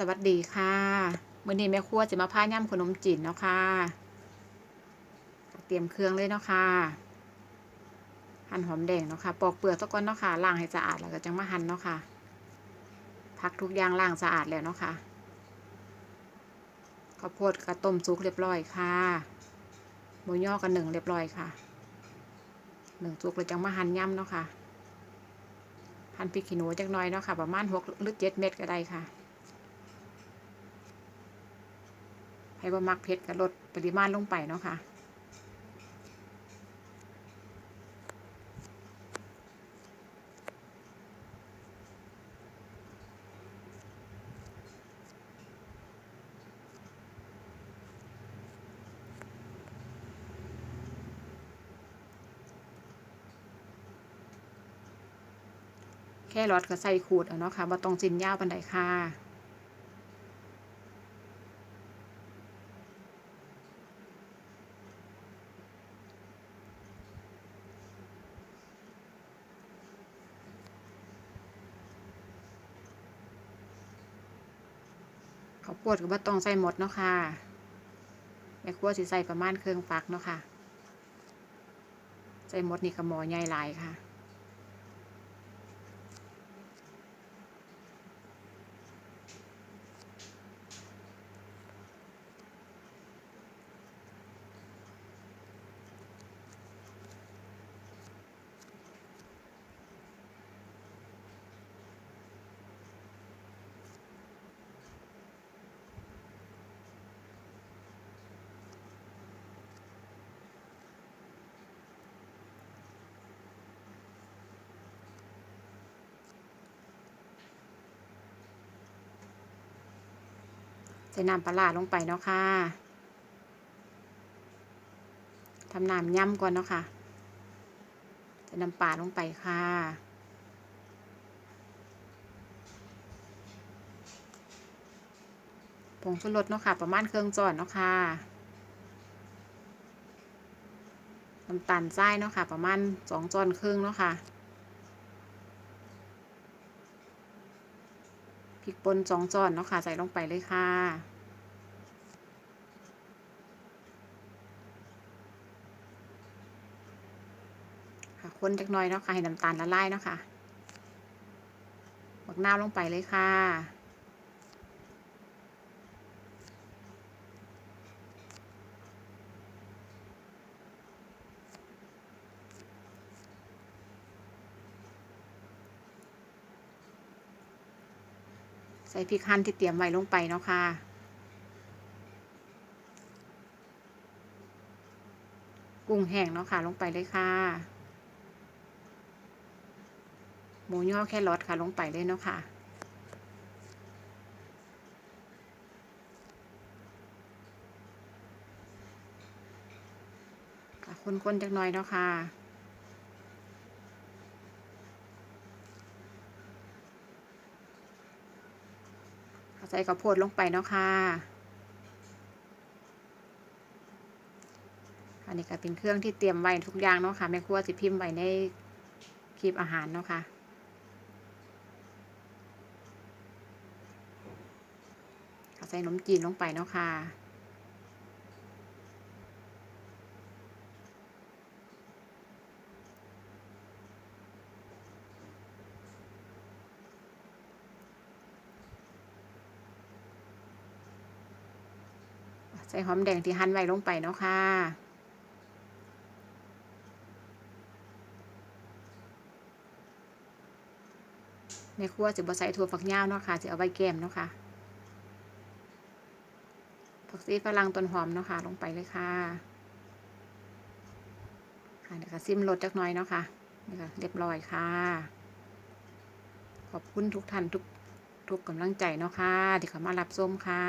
สวัสดีค่ะมื้อนี้แม่ครัวจะมาพาย่ำขนมจีนเนาะค่ะเตรียมเครื่องเลยเนาะค่ะหั่นหอมแดงเนาะค่ะปอกเปลือกซะก่อนเนาะค่ะล้างให้สะอาดแล้วก็จังมาหั่นเนาะค่ะพักทุกอย่างล้างสะอาดแล้วเนาะค่ะข้าวโพดกระต้มสุกเรียบร้อยค่ะหมูย่อกันหนึ่งเรียบร้อยค่ะหนึ่งสุกแล้วจังมาหั่นย่ำเนาะค่ะหั่นพริกขี้หนูจักหน่อยเนาะค่ะ ประมาณหกหรือเจ็ดเม็ดก็ได้ค่ะ ให้บ่มักเผ็ดก็ลดปริมาณลงไปเนาะค่ะแค่รอดก็ใส่ขูดเอาเนาะค่ะบ่ต้องจิ้นยาวปานใดค่ะ ข้าวโพดกับ่ต้องใส่หมดเนาะค่ะแม่ครัวสิใส่ประมาณเครื่องฟักเนาะค่ะ ใส่หมดนี่ก็หมอใหญ่หลายค่ะ ส่น้ำปลาร้าลงไปเนาะค่ะทำน้ำย่ำก่อนเนาะค่ะใส่น้ำปลาลงไปค่ะผงชูรสเนาะค่ะ ประมาณเครื่องจอนเนาะค่ะน้ำตาลทรายเนาะค่ะ ประมาณสองจอนครึ่งเนาะค่ะพริกป่นสองจอนเนาะค่ะ ใส่ลงไปเลยค่ะ ค่ะคนจักหน่อยเนาะค่ะ ให้น้ำตาลละลายเนาะค่ะบักนาวลงไปเลยค่ะ ใส่พริกหั่นที่เตรียมไว้ลงไปเนาะค่ะกุ้งแห้งเนาะค่ะ ลงไปเลยค่ะ หมูย่อแครอทค่ะลงไปเลยเนาะค่ะค่ะคนๆจักหน่อยเนาะค่ะใส่ข้าวโพดลงไปเนาะค่ะ อันนี้ก็เป็นเครื่องที่เตรียมไว้ทุกอย่างเนาะค่ะแม่ครัวสิพิมพ์ไว้ในคลิปอาหารเนาะค่ะ ใส่นมจีนลงไปเนาะค่ะใส่หอมแดงที่หั่นไว้ลงไปเนาะค่ะในครัวจะบ่ใส่ถั่วฝักยาวเนาะค่ะจะเอาไว้แกมเนาะค่ะ ผักซีฝรั่งต้นหอมเนาะค่ะ ลงไปเลยค่ะ ค่ะเดี๋ยวก็ซิมรสจักน้อยเนาะค่ะนี่ค่ะเรียบร้อยค่ะ ขอบคุณทุกท่านทุกทุกกำลังใจเนาะค่ะที่เข้ามารับชมค่ะ